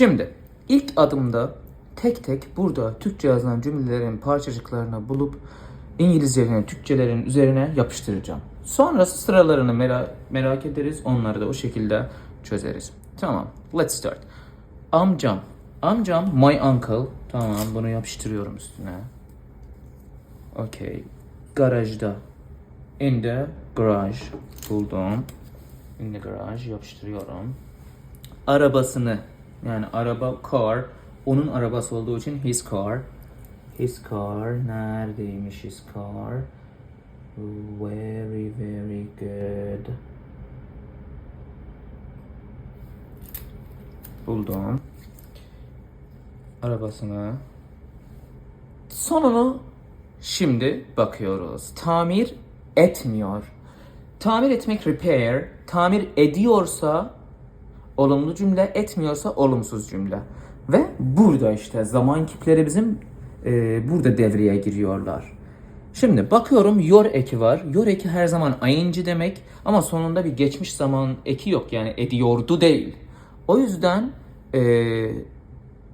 Şimdi ilk adımda tek tek burada Türkçe yazılan cümlelerin parçacıklarını bulup İngilizcelerin, Türkçelerin üzerine yapıştıracağım. Sonrası sıralarını mera- merak ederiz. Onları da o şekilde çözeriz. Tamam. Let's start. Amcam. Amcam my uncle. Tamam bunu yapıştırıyorum üstüne. Okay. Garajda. In the garage. Buldum. In the garage yapıştırıyorum. Arabasını yani araba car onun arabası olduğu için his car. His car neredeymiş his car? Very very good. Buldum. Arabasını. Sonunu şimdi bakıyoruz. Tamir etmiyor. Tamir etmek repair. Tamir ediyorsa olumlu cümle, etmiyorsa olumsuz cümle. Ve burada işte zaman kipleri bizim e, burada devreye giriyorlar. Şimdi bakıyorum yor eki var. Yor eki her zaman ing demek ama sonunda bir geçmiş zaman eki yok. Yani ediyordu değil. O yüzden e,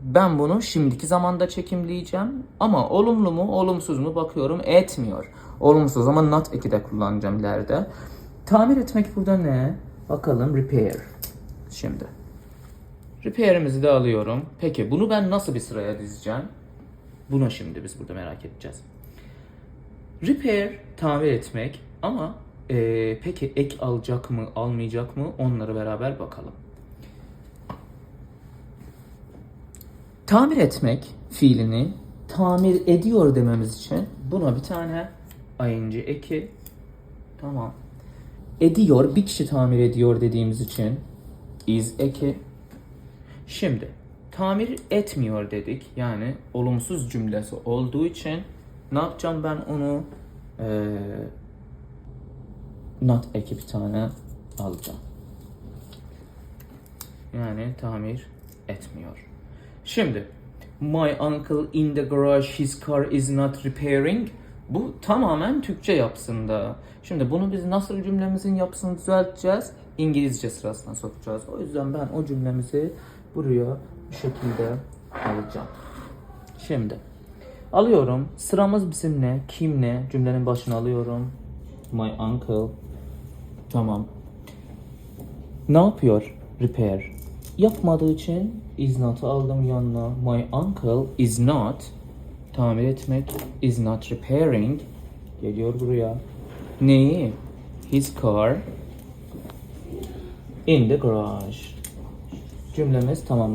ben bunu şimdiki zamanda çekimleyeceğim. Ama olumlu mu olumsuz mu bakıyorum etmiyor. Olumsuz zaman not eki de kullanacağım ileride. Tamir etmek burada ne? Bakalım repair. Şimdi. Repair'imizi de alıyorum. Peki bunu ben nasıl bir sıraya dizeceğim? Bunu şimdi biz burada merak edeceğiz. Repair tamir etmek ama eee, peki ek alacak mı almayacak mı onları beraber bakalım. Tamir etmek fiilini tamir ediyor dememiz için buna bir tane ing eki tamam. Ediyor bir kişi tamir ediyor dediğimiz için is eki. Şimdi tamir etmiyor dedik. Yani olumsuz cümlesi olduğu için ne yapacağım ben onu eee not eki bir tane alacağım. Yani tamir etmiyor. Şimdi my uncle in the garage his car is not repairing bu tamamen Türkçe yapısında. Şimdi bunu biz nasıl cümlemizin yapısını düzelteceğiz? İngilizce sırasına sokacağız. O yüzden ben o cümlemizi buraya bir şekilde alacağım. Şimdi alıyorum. Sıramız bizim ne? Kim ne? Cümlenin başına alıyorum. My uncle. Tamam. Ne yapıyor? Repair. Yapmadığı için is not'u aldım yanına. My uncle is not tamir etmek is not repairing geliyor buraya. Neyi? His car in the garage. Cümlemiz tamam.